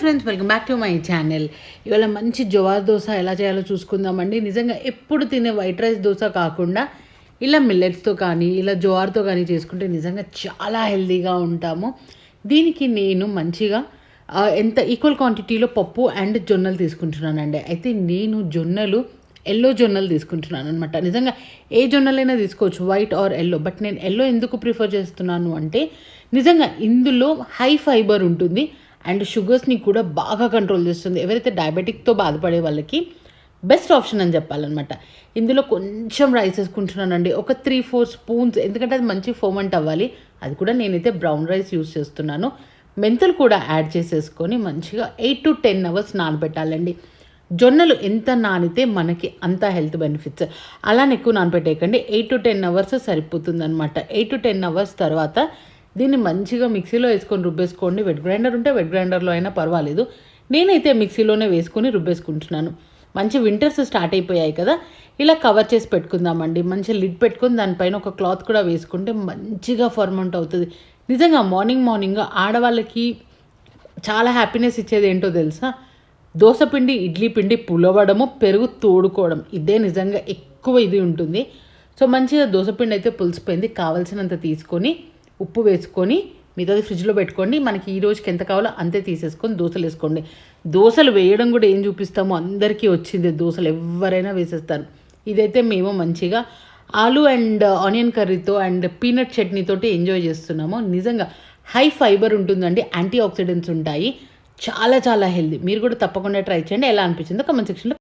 Friends welcome back to my channel ఇవాళ మంచి జోవార్ దోశ ఎలా చేయాలో చూసుకుందామండి. నిజంగా ఎప్పుడు తినే వైట్ రైస్ దోశ కాకుండా ఇలా మిల్లెట్స్తో కానీ ఇలా జోవార్తో కానీ చేసుకుంటే నిజంగా చాలా హెల్తీగా ఉంటాము. దీనికి నేను మంచిగా ఎంత ఈక్వల్ క్వాంటిటీలో పప్పు అండ్ జొన్నలు తీసుకుంటున్నానండి. అయితే నేను జొన్నలు ఎల్లో జొన్నలు తీసుకుంటున్నాను అనమాట నిజంగా ఏ జొన్నలైనా తీసుకోవచ్చు వైట్ ఆర్ ఎల్లో బట్ నేను ఎల్లో ఎందుకు ప్రిఫర్ చేస్తున్నాను అంటే నిజంగా ఇందులో హై ఫైబర్ ఉంటుంది. అండ్ షుగర్స్ని కూడా బాగా కంట్రోల్ చేస్తుంది. ఎవరైతే డయాబెటిక్తో బాధపడే వాళ్ళకి బెస్ట్ ఆప్షన్ అని చెప్పాలన్నమాట. ఇందులో కొంచెం రైస్ వేసుకుంటున్నానండి. ఒక త్రీ ఫోర్ స్పూన్స్. ఎందుకంటే అది మంచి ఫోమంట్ అవ్వాలి. అది కూడా నేనైతే బ్రౌన్ రైస్ యూస్ చేస్తున్నాను. మెంతులు కూడా యాడ్ చేసేసుకొని మంచిగా ఎయిట్ టు టెన్ అవర్స్ నానబెట్టాలండి. జొన్నలు ఎంత నానితే మనకి అంత హెల్త్ బెనిఫిట్స్ అలానే ఎక్కువ నానబెట్టేయకండి. ఎయిట్ టు టెన్ అవర్స్ సరిపోతుంది అనమాట ఎయిట్ టు టెన్ అవర్స్ తర్వాత దీన్ని మంచిగా మిక్సీలో వేసుకొని రుబ్బేసుకోండి. వెట్ గ్రైండర్ ఉంటే వెట్ గ్రైండర్లో అయినా పర్వాలేదు. నేనైతే మిక్సీలోనే వేసుకొని రుబ్బేసుకుంటున్నాను. మంచి వింటర్స్ స్టార్ట్ అయిపోయాయి కదా. ఇలా కవర్ చేసి పెట్టుకుందామండి. మంచి లిడ్ పెట్టుకుని దానిపైన ఒక క్లాత్ కూడా వేసుకుంటే మంచిగా ఫర్మెంట్ అవుతుంది. నిజంగా మార్నింగ్ మార్నింగ్ ఆడవాళ్ళకి చాలా హ్యాపీనెస్ ఇచ్చేది ఏంటో తెలుసా? దోశ పిండి ఇడ్లీ పిండి పులవడము పెరుగు తోడుకోవడం. ఇదే నిజంగా ఎక్కువ ఇది ఉంటుంది. సో మంచిగా దోశ పిండి అయితే పులిసిపోయింది. కావాల్సినంత తీసుకొని ఉప్పు వేసుకొని మిగతాది ఫ్రిడ్జ్లో పెట్టుకోండి. మనకి ఈ రోజుకి ఎంత కావాలో అంతే తీసేసుకొని దోశలు వేసుకోండి. దోశలు వేయడం కూడా ఏం చూపిస్తామో అందరికీ వచ్చింది. దోశలు ఎవరైనా వేసేస్తారు. ఇదైతే మేము మంచిగా ఆలు అండ్ ఆనియన్ కర్రీతో అండ్ పీనట్ చట్నీతోటి ఎంజాయ్ చేస్తున్నాము. నిజంగా హై ఫైబర్ ఉంటుందండి. యాంటీ ఆక్సిడెంట్స్ ఉంటాయి. చాలా చాలా హెల్దీ. మీరు కూడా తప్పకుండా ట్రై చేయండి. ఎలా అనిపించిందో కమెంట్ సెక్షన్లో